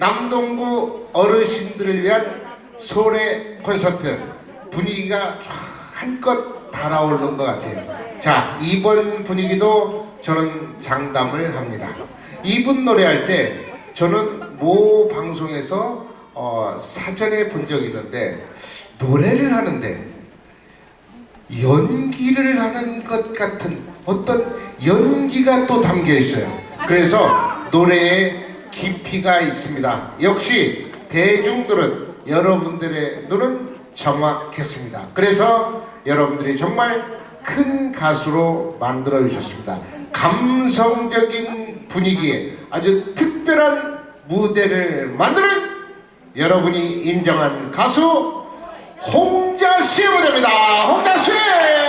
남동구 어르신들을 위한 소래 콘서트 분위기가 한껏 달아오르는 것 같아요. 자 이번 분위기도 저는 장담을 합니다. 이분 노래할 때 저는 모 방송에서 어, 사전에 본 적이 있는데 노래를 하는데 연기를 하는 것 같은 어떤 연기가 또 담겨 있어요. 그래서 노래에 깊이가 있습니다. 역시 대중들은 여러분들의 눈은 정확했습니다. 그래서 여러분들이 정말 큰 가수로 만들어 주셨습니다. 감성적인 분위기에 아주 특별한 무대를 만드는 여러분이 인정한 가수 홍자 씨의 무대입니다. 홍자 씨!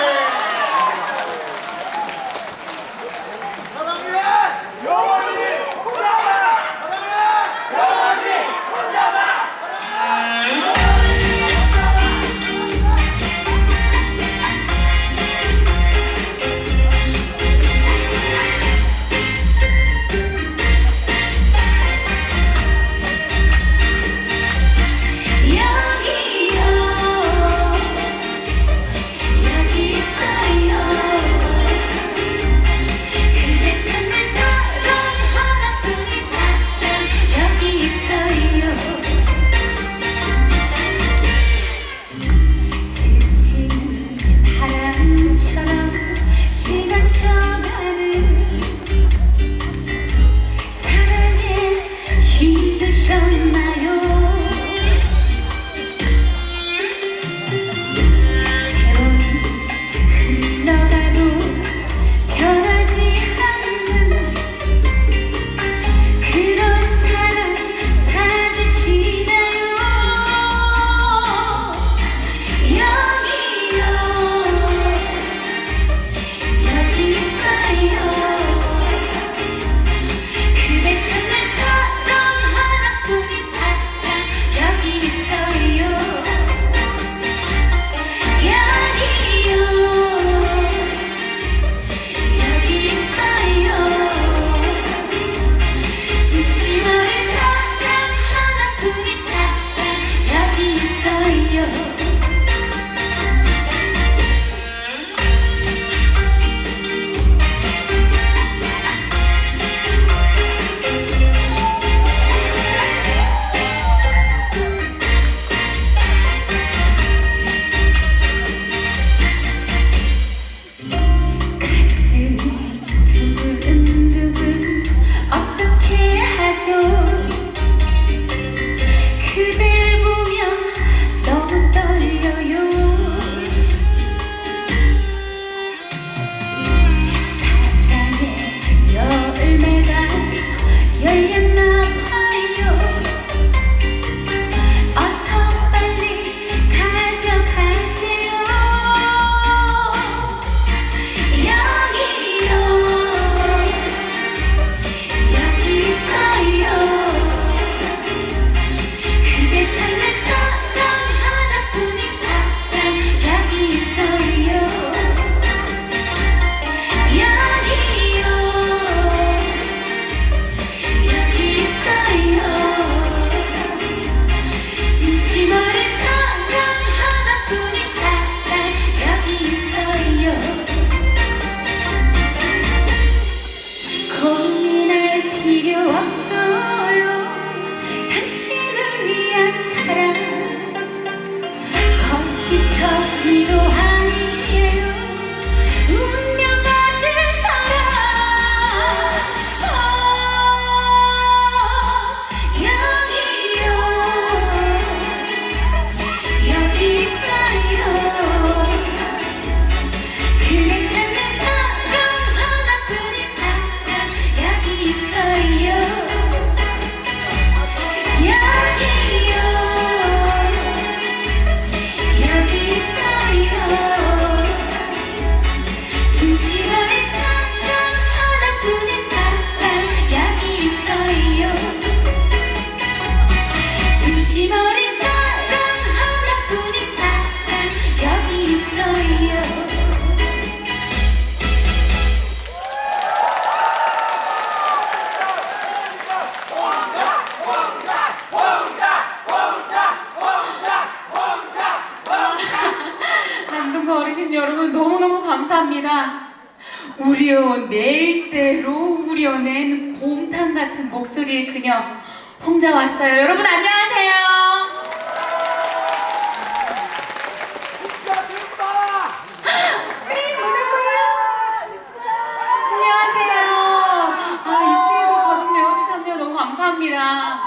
감사합니다.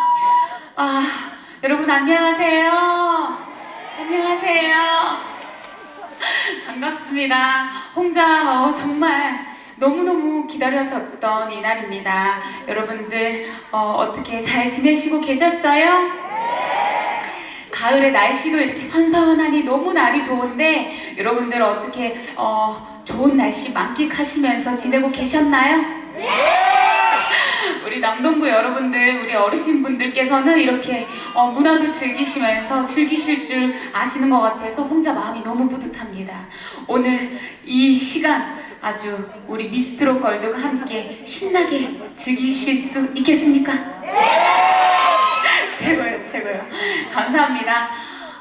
아, 여러분 안녕하세요. 안녕하세요. 반갑습니다. 홍자 어, 정말 너무너무 기다려졌던 이날입니다. 여러분들 어, 떻게잘 지내시고 계셨어요? 가을의 날씨도 이렇게 선선하니 너무 날이 좋은데 여러분들 어떻게 어, 좋은 날씨 만끽하시면서 지내고 계셨나요? 우리 남동부 여러분들, 우리 어르신분들께서는 이렇게 어, 문화도 즐기시면서 즐기실 줄 아시는 것 같아서 혼자 마음이 너무 뿌듯합니다. 오늘 이 시간 아주 우리 미스트로 걸드가 함께 신나게 즐기실 수 있겠습니까? 최고요, 최고요. 감사합니다.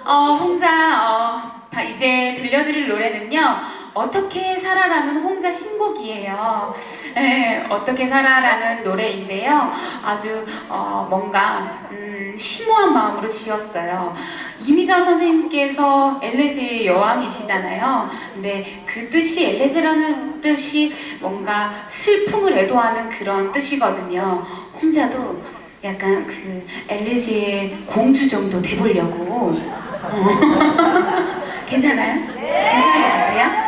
어, 홍자, 어, 바- 이제 들려드릴 노래는요. 어떻게 살아라는 홍자 신곡이에요. 네, 어떻게 살아라는 노래인데요. 아주 어, 뭔가 음, 심오한 마음으로 지었어요. 이미자 선생님께서 엘레제의 여왕이시잖아요. 근데 그 뜻이 엘레제라는 뜻이 뭔가 슬픔을 애도하는 그런 뜻이거든요. 홍자도 약간 그 엘리지의 공주 정도 돼보려고 어. 괜찮아요? 괜찮은 것 같아요?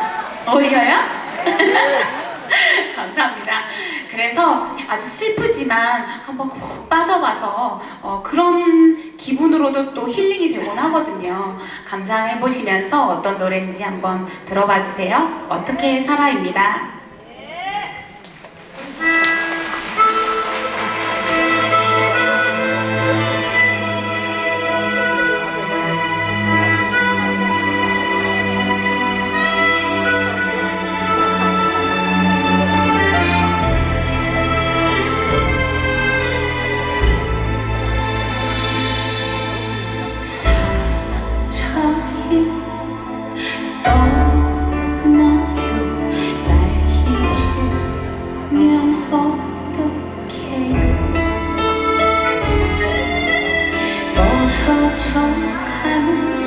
어울려요? 감사합니다. 그래서 아주 슬프지만 한번 훅 빠져봐서 어, 그런 기분으로도 또 힐링이 되곤 하거든요. 감상해 보시면서 어떤 노래인지 한번 들어봐 주세요. 어떻게 살아입니다. 멀어져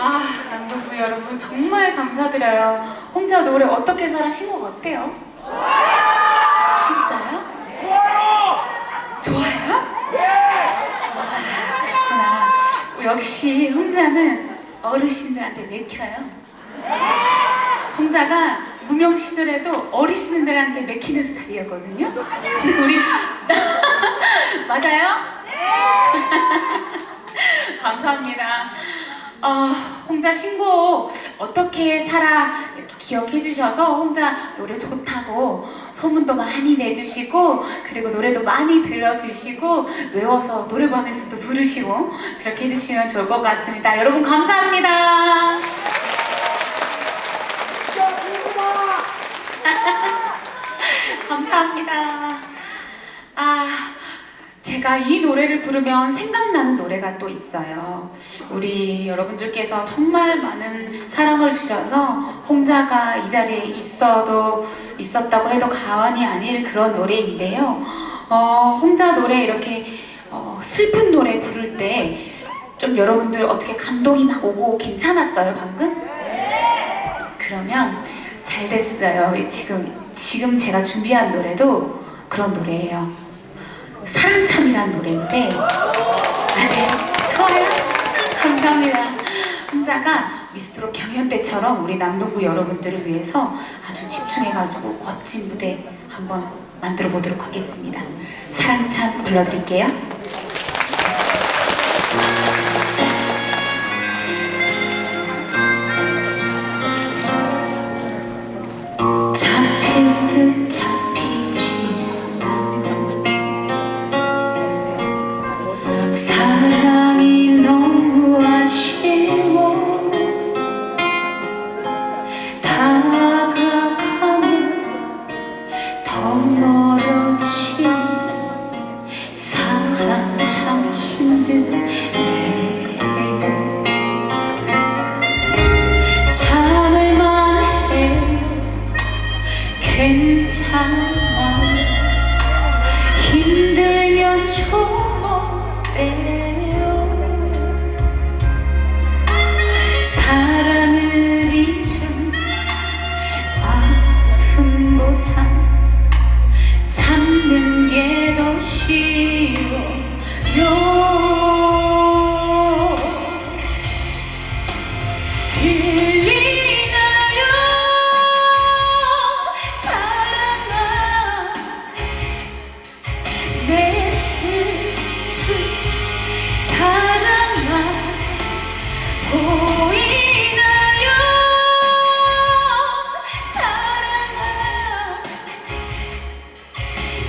아, 남북부 여러분 정말 감사드려요. 혼자 노래 어떻게 살아 신곡 어때요? 진짜요? 좋아요! 좋아요? 예! 아, 그렇구나. 역시 혼자는 어르신들한테 맥혀요. 혼자가 무명 시절에도 어르신들한테 맥히는 스타일이었거든요. 근데 우리 맞아요? 감사합니다. 어, 혼자 신곡 어떻게 살아 이렇게 기억해 주셔서 혼자 노래 좋다고 소문도 많이 내주시고 그리고 노래도 많이 들려주시고 외워서 노래방에서도 부르시고 그렇게 해주시면 좋을 것 같습니다. 여러분 감사합니다. 감사합니다. 아, 제가 이 노래를 부르면 생각나는 노래가 또 있어요. 우리 여러분들께서 정말 많은 사랑을 주셔서 홍자가 이 자리에 있어도 있었다고 해도 과언이 아닐 그런 노래인데요. 어, 홍자 노래 이렇게 어, 슬픈 노래 부를 때 좀 여러분들 어떻게 감동이 막 오고 괜찮았어요 방금? 그러면 잘 됐어요. 지금 지금 제가 준비한 노래도 그런 노래예요. 사랑참이란 노래인데 아세요? 좋아요? 감사합니다. 혼자가 미스트로 경연 때처럼 우리 남동구 여러분들을 위해서 아주 집중해가지고 멋진 무대 한번 만들어 보도록 하겠습니다. 사랑참 불러드릴게요. 괜찮아. 힘들면 좀어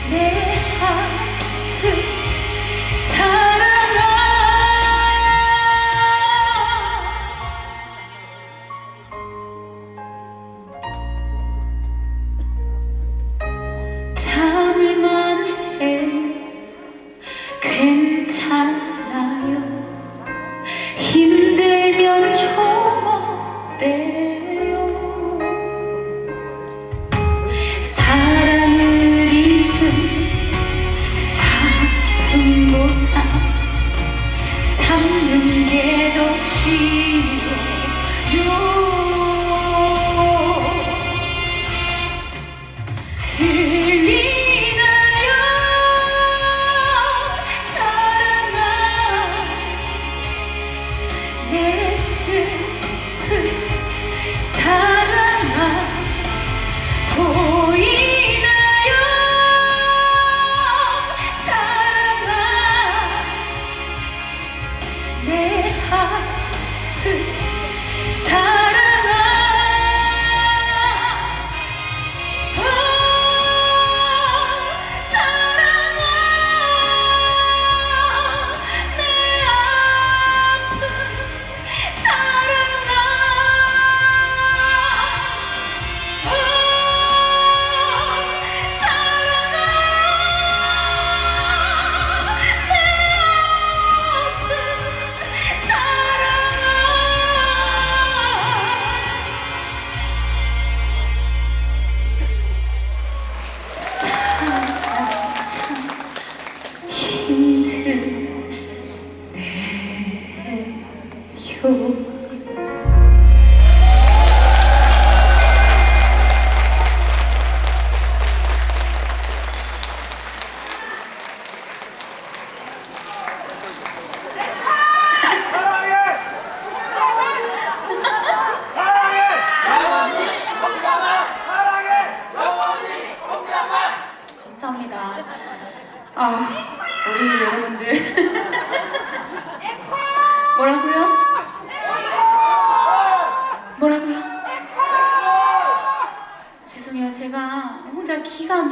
내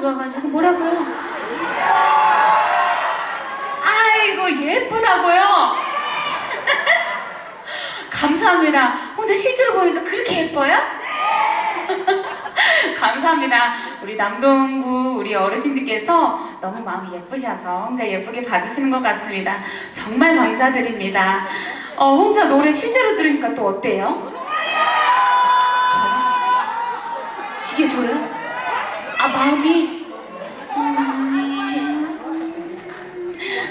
좋아가지고 뭐라고요? 아이고, 예쁘다고요? 감사합니다. 혼자 실제로 보니까 그렇게 예뻐요? 감사합니다. 우리 남동구 우리 어르신들께서 너무 마음이 예쁘셔서 혼자 예쁘게 봐주시는 것 같습니다. 정말 감사드립니다. 어, 혼자 노래 실제로 들으니까 또 어때요? 지게 줘요? 아 마음이 음...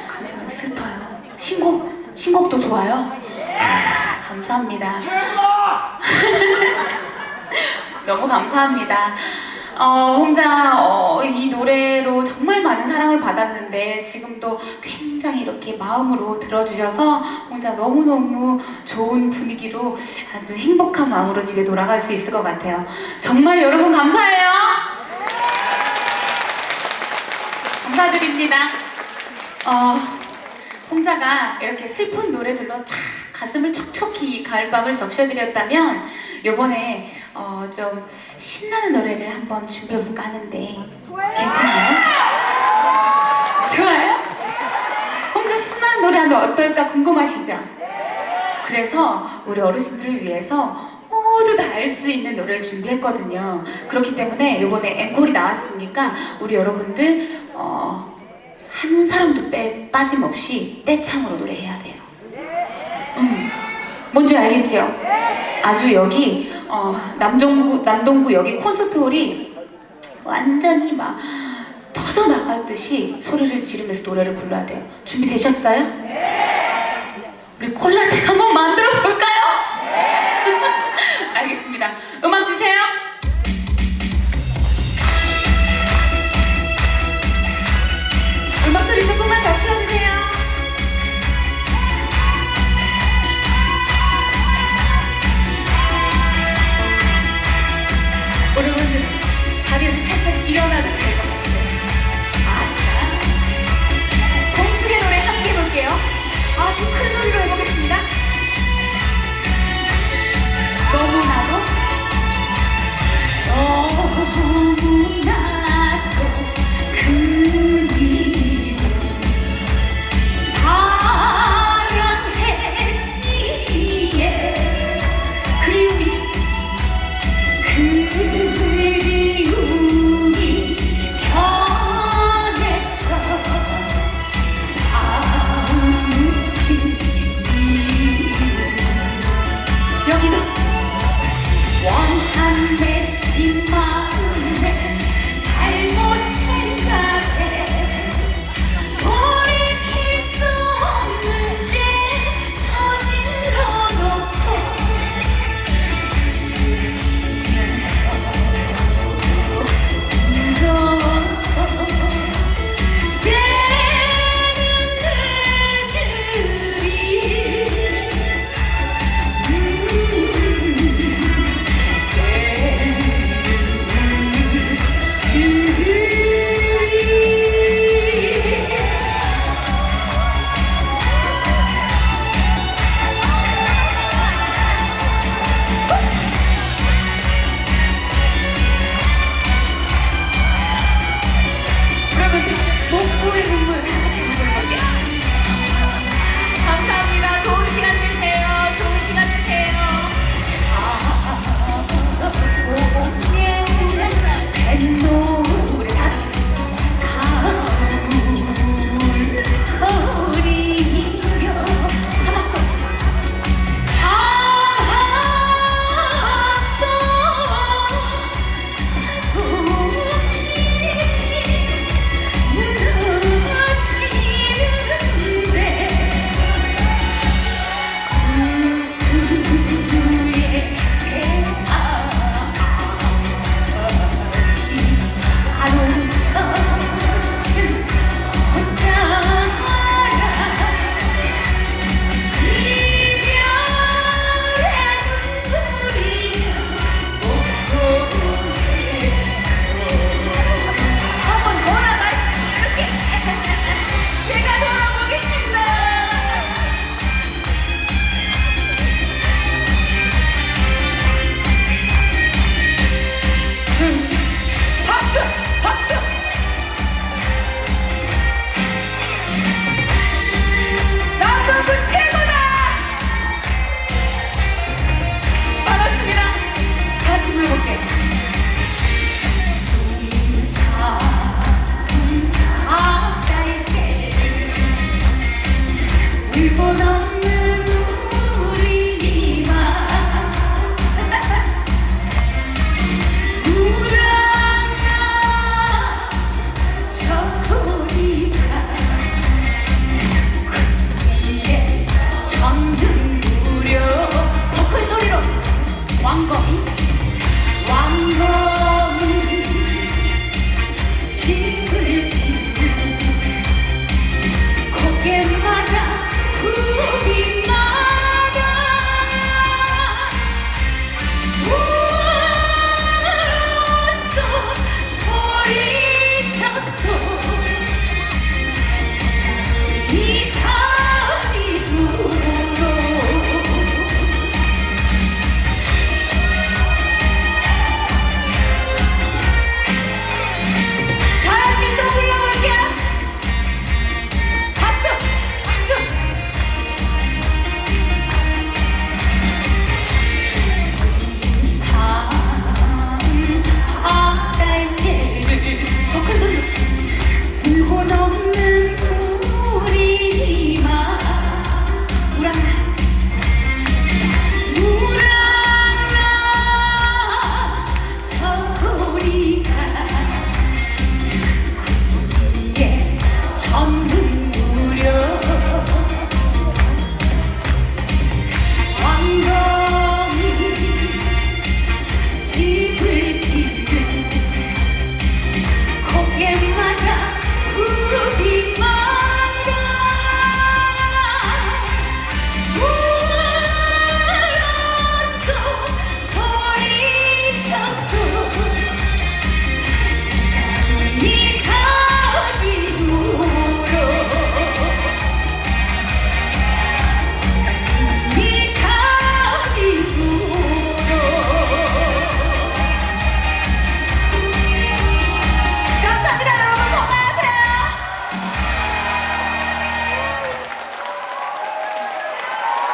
감사합니다. 슬퍼요. 신곡 신곡도 좋아요. 아, 감사합니다. 너무 감사합니다. 어, 혼자 어, 이 노래로 정말 많은 사랑을 받았는데 지금도 굉장히 이렇게 마음으로 들어주셔서 혼자 너무너무 좋은 분위기로 아주 행복한 마음으로 집에 돌아갈 수 있을 것 같아요. 정말 여러분 감사해요. 감사드립니다. 어, 홍자가 이렇게 슬픈 노래들로 쫙 가슴을 촉촉히 가을밤을 적셔드렸다면 요번에 어, 좀 신나는 노래를 한번 준비해볼까 하는데 괜찮아요? 좋아요? 혼자 신나는 노래 하면 어떨까 궁금하시죠? 그래서 우리 어르신들을 위해서 모두 다 알 수 있는 노래를 준비했거든요. 그렇기 때문에 이번에 앵콜이 나왔으니까 우리 여러분들 어, 한 사람도 빼, 빠짐없이 떼창으로 노래해야 돼요. 음, 뭔지 알겠죠? 아주 여기 어, 남동구 남동구 여기 콘서트홀이 완전히 막 터져 나갈 듯이 소리를 지르면서 노래를 불러야 돼요. 준비되셨어요? 우리 콜라텍 한번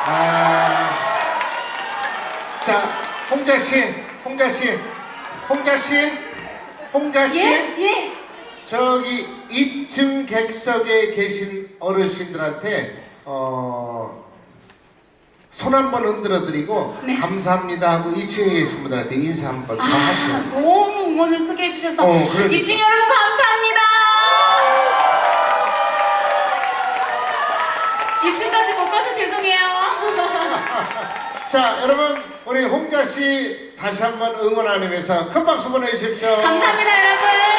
아, 자, 홍자 씨, 홍자 씨, 홍자 씨, 홍자 씨. 예? 예? 저기 2층 객석에 계신 어르신들한테 어, 손 한번 흔들어드리고 네. 감사합니다 하고 2층에 계신 분들한테 인사 한번 더 아, 하세요. 너무 응원을 크게 해주셔서 어, 그러니까. 이층 여러분 감사합니다. 2층까지 못 가서 죄송해요. 자, 여러분 우리 홍자 씨 다시 한번 응원하면서 큰 박수 보내주십시오. 감사합니다, 여러분.